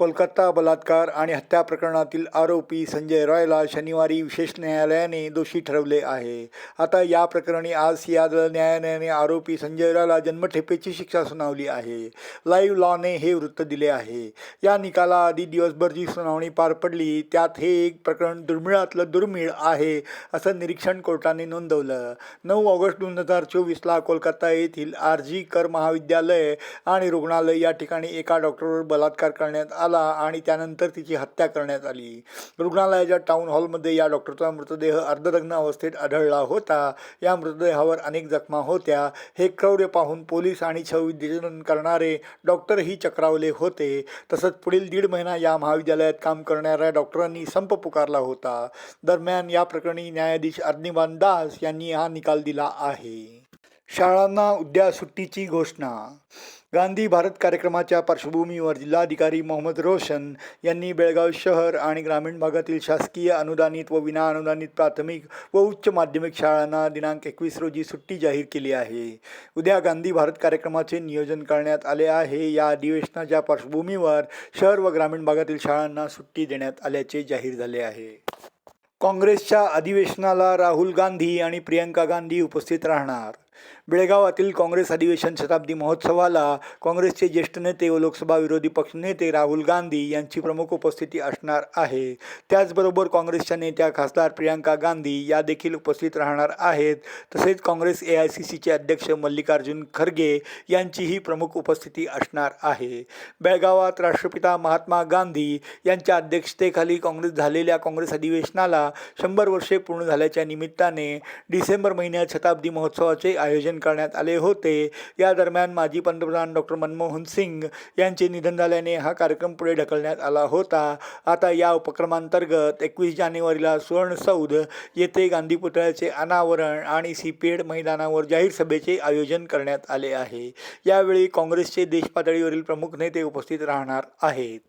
कोलकाता बलात्कार आणि हत्या प्रकरणातील आरोपी संजय रॉयला शनिवारी विशेष न्यायालयाने दोषी ठरवले आहे. आता या प्रकरणी आज सियादल न्यायालयाने आरोपी संजय रॉयला जन्मठेपेची शिक्षा सुनावली आहे. लाईव्ह लॉने हे वृत्त दिले आहे. या निकालाआधी दिवसभर जी सुनावणी पार पडली त्यात हे एक प्रकरण दुर्मिळातलं दुर्मिळ आहे असं निरीक्षण कोर्टाने नोंदवलं. नऊ ऑगस्ट दोन हजार चोवीसला कोलकाता येथील आर जी कर महाविद्यालय आणि रुग्णालय या ठिकाणी एका डॉक्टरवर बलात्कार करण्यात आला. आणि त्यानंतर तिची हत्या करण्यात आली. रुग्णालयाच्या टाउन हॉलमध्ये या डॉक्टरचा मृतदेह अर्धदग्न अवस्थेत आढळला होता. या मृतदेहावर अनेक जखमा होत्या. हे क्रौर्य पाहून पोलीस आणि शवविच्छेदन करणारे डॉक्टरही चक्रावले होते. तसंच पुढील दीड महिना या महाविद्यालयात काम करणाऱ्या डॉक्टरांनी संप पुकारला होता. दरम्यान या प्रकरणी न्यायाधीश अर्निवान दास यांनी हा निकाल दिला आहे. शाळांना उद्या सुट्टीची घोषणा. गांधी भारत कार्यक्रमाच्या पार्श्वभूमीवर जिल्हाधिकारी मोहम्मद रोशन यांनी बेळगाव शहर आणि ग्रामीण भागातील शासकीय अनुदानित व विना अनुदानित प्राथमिक व उच्च माध्यमिक शाळांना दिनांक एकवीस रोजी सुट्टी जाहीर केली आहे. उद्या गांधी भारत कार्यक्रमाचे नियोजन करण्यात आले आहे. या अधिवेशनाच्या पार्श्वभूमीवर शहर व ग्रामीण भागातील शाळांना सुट्टी देण्यात आल्याचे जाहीर झाले आहे. काँग्रेसच्या अधिवेशनाला राहुल गांधी आणि प्रियंका गांधी उपस्थित राहणार. बेळगावातील काँग्रेस अधिवेशन शताब्दी महोत्सवाला काँग्रेसचे ज्येष्ठ नेते व लोकसभा विरोधी पक्षनेते राहुल गांधी यांची प्रमुख उपस्थिती असणार आहे. त्याचबरोबर काँग्रेसच्या नेत्या खासदार प्रियांका गांधी या देखील उपस्थित राहणार आहेत. तसेच काँग्रेस ए आय सी सीचे अध्यक्ष मल्लिकार्जुन खरगे यांचीही प्रमुख उपस्थिती असणार आहे. बेळगावात राष्ट्रपिता महात्मा गांधी यांच्या अध्यक्षतेखाली काँग्रेस झालेल्या काँग्रेस अधिवेशनाला शंभर वर्षे पूर्ण झाल्याच्या निमित्ताने डिसेंबर महिन्यात शताब्दी महोत्सवाचे आयोजन करण्यात आले होते. या दरम्यान माजी पंतप्रधान डॉक्टर मनमोहन सिंग यांचे निधन झाल्याने हा कार्यक्रम पुढे ढकलण्यात आला होता. आता या उपक्रमांतर्गत एकवीस जानेवारीला सुवर्णसौध येथे गांधी पुतळ्याचे अनावरण आणि सीपेड मैदानावर जाहीर सभेचे आयोजन करण्यात आले आहे. यावेळी काँग्रेसचे देशपातळीवरील प्रमुख नेते उपस्थित राहणार आहेत.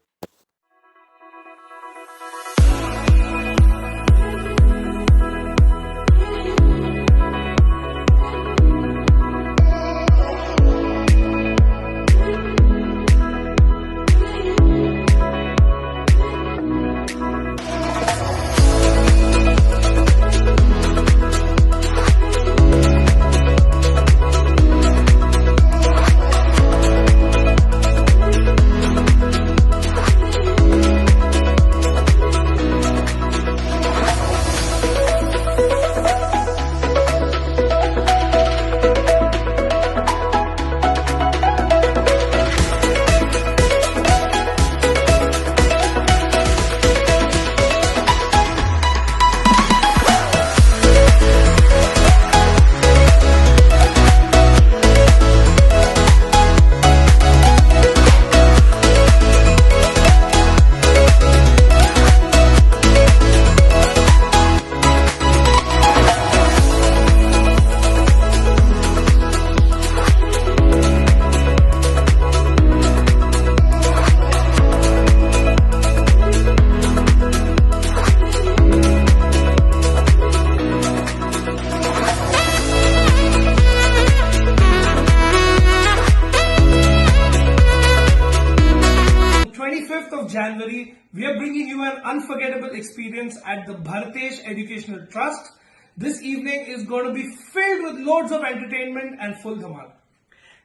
January, we are bringing you an unforgettable experience at the Bhartesh Educational Trust. This evening is going to be filled with loads of entertainment and full dhamal.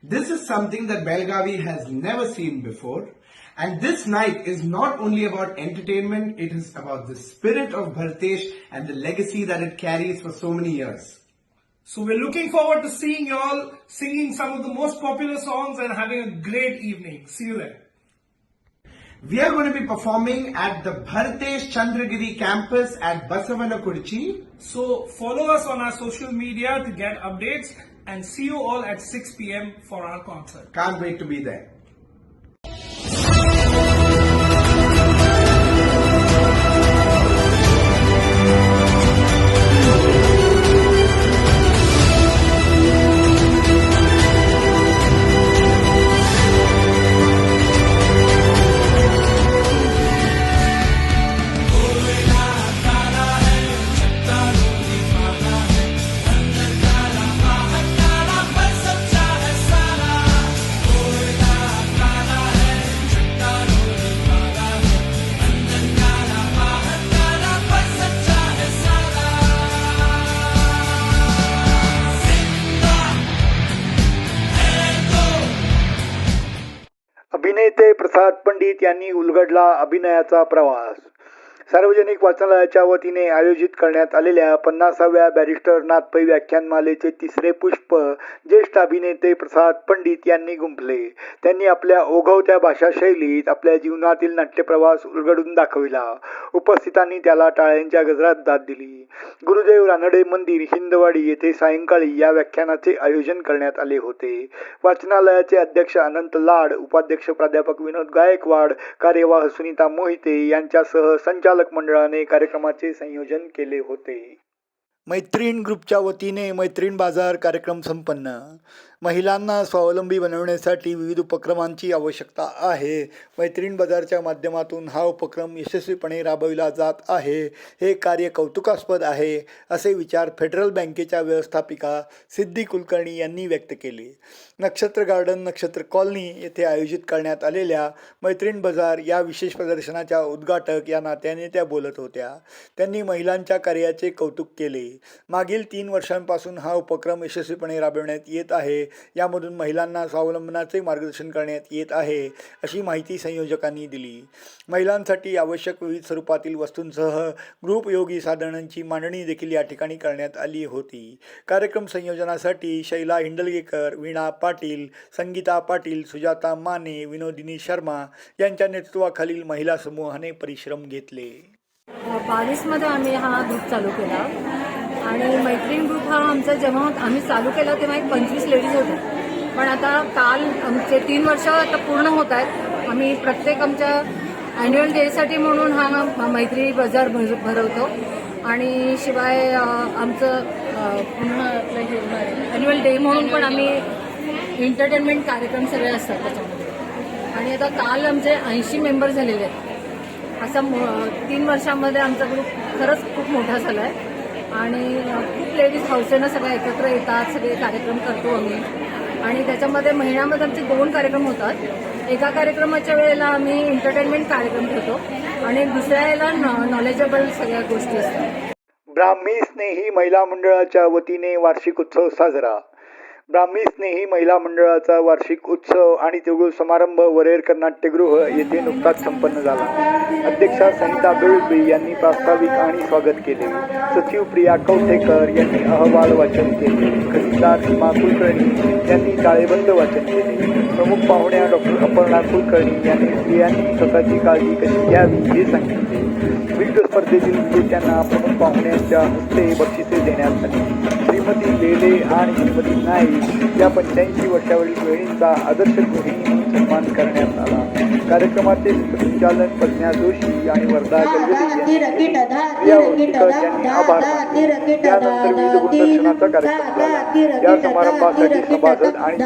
This is something that Belgavi has never seen before. And this night is not only about entertainment, it is about the spirit of Bhartesh and the legacy that it carries for so many years. So we're looking forward to seeing you all singing some of the most popular songs and having a great evening. See you there. We are going to be performing at the Bhartesh Chandragiri campus at Basavala Kurchi. So follow us on our social media to get updates and see you all at 6 p.m. for our concert. Can't wait to be there. अर्थात पंडित यांनी उलगडला अभिनयाचा प्रवास. सार्वजनिक वाचनालयाच्या वतीने आयोजित करण्यात आलेल्या पन्नासाव्या बॅरिस्टर नाथपै व्याख्यानमालेचे तिसरे पुष्प ज्येष्ठ अभिनेते प्रसाद पंडित यांनी गुंफले. त्यांनी आपल्या ओघवत्या भाषा शैलीत आपल्या जीवनातील नाट्यप्रवास उलगडून दाखविला. उपस्थितांनी त्याला टाळ्यांच्या गजरात दाद दिली. गुरुदेव रानडे मंदिर हिंदवाडी येथे सायंकाळी या व्याख्यानाचे आयोजन करण्यात आले होते. वाचनालयाचे अध्यक्ष अनंत लाड उपाध्यक्ष प्राध्यापक विनोद गायकवाड कार्यवाह सुनीता मोहिते यांच्यासह संचालक मंडळाने कार्यक्रमाचे संयोजन केले होते. मैत्रीण ग्रुपच्या वतीने मैत्रीण बाजार कार्यक्रम संपन्न. महिलांना स्वावलंबी बनवण्यासाठी विविध उपक्रमांची आवश्यकता आहे. मैत्रीण बाजारच्या माध्यमातून हा उपक्रम यशस्वीपणे राबविला जात आहे. हे कार्य कौतुकास्पद आहे असे विचार फेडरल बँकेच्या व्यवस्थापिका सिद्धी कुलकर्णी यांनी व्यक्त केले. नक्षत्र गार्डन नक्षत्र कॉलनी येथे आयोजित करण्यात आलेल्या मैत्रीण बाजार या विशेष प्रदर्शनाच्या उद्घाटक या नात्याने त्या बोलत होत्या. त्यांनी महिलांच्या कार्याचे कौतुक केले. मागील तीन वर्षांपासून हा उपक्रम यशस्वीपणे राबविण्यात येत आहे. यामधून महिलांना स्वावलंबनाचे मार्गदर्शन करण्यात येत आहे अशी माहिती संयोजकांनी दिली. महिलांसाठी आवश्यक विविध स्वरूपातील वस्तूंसह गृपयोगी साधनांची मांडणी देखील या ठिकाणी करण्यात आली होती. कार्यक्रम संयोजनासाठी शैला हिंडलगेकर वीणा पाटील संगीता पाटील सुजाता माने विनोदिनी शर्मा यांच्या नेतृत्वाखालील महिला समूहाने परिश्रम घेतले. बावीसमध्ये आम्ही हा ग्रुप चालू केला. आणि मैत्रीण ग्रुप हा आमचा जेव्हा आम्ही चालू केला तेव्हा एक पंचवीस लेडीज होत्या पण आता काल आमचे तीन वर्ष आता पूर्ण होत आहेत. आम्ही प्रत्येक आमच्या अॅन्युअल डेसाठी म्हणून हा मैत्री बाजार भर भरवतो. आणि शिवाय आमचं आमचं आपलं हे अॅन्युअल डे म्हणून पण आम्ही एंटरटेनमेंट कार्यक्रम सगळे असतात त्याच्यामध्ये. आणि आता काल आमचे ऐंशी मेंबर झालेले आहेत. असा तीन वर्षामध्ये आमचा ग्रुप खरंच खूप मोठा झाला आहे आणि खूप लेडीज हौसेनं सगळ्या एकत्र येतात सगळे कार्यक्रम करतो आम्ही. आणि त्याच्यामध्ये महिन्यामध्ये आमचे दोन कार्यक्रम होतात. एका कार्यक्रमाच्या वेळेला आम्ही एंटरटेनमेंट कार्यक्रम ठेवतो आणि दुसऱ्या वेळेला नॉलेजेबल सगळ्या गोष्टी असतात. ब्राह्मी स्नेही महिला मंडळाच्या वतीने वार्षिक उत्सव साजरा. ब्राह्मी स्नेही महिला मंडळाचा वार्षिक उत्सव आणि तिळगुळ समारंभ वरेरकर नाट्यगृह येथे नुकताच संपन्न झाला. अध्यक्षा सनिता बेळुबे यांनी प्रास्ताविक आणि स्वागत केले. सचिव प्रिया कवठेकर यांनी अहवाल वाचन केले. खरीदार सीमा कुलकर्णी यांनी ताळेबंद वाचन केले. प्रमुख पाहुण्या डॉक्टर अपर्णा कुलकर्णी यांनी स्त्रियांनी स्वतःची काळजी कशी घ्यावी हे सांगितले. विविध स्पर्धेतील विजेत्यांना प्रमुख पाहुण्यांच्या हस्ते बक्षिसे देण्यात आली. श्रीमती लेले आणि श्रीमती नाईक या पंच्याऐंशी वर्षावरील गृहिणींचा आदर्श गृहिणी म्हणून सन्मान करण्यात आला. कार्यक्रमाचे संचालन प्रज्ञा जोशी आणि वर्धा गलगली आभार त्यानंतर विविध गुणदर्शनाचा कार्यक्रम झाला. या समारंभासाठी सभासद आणि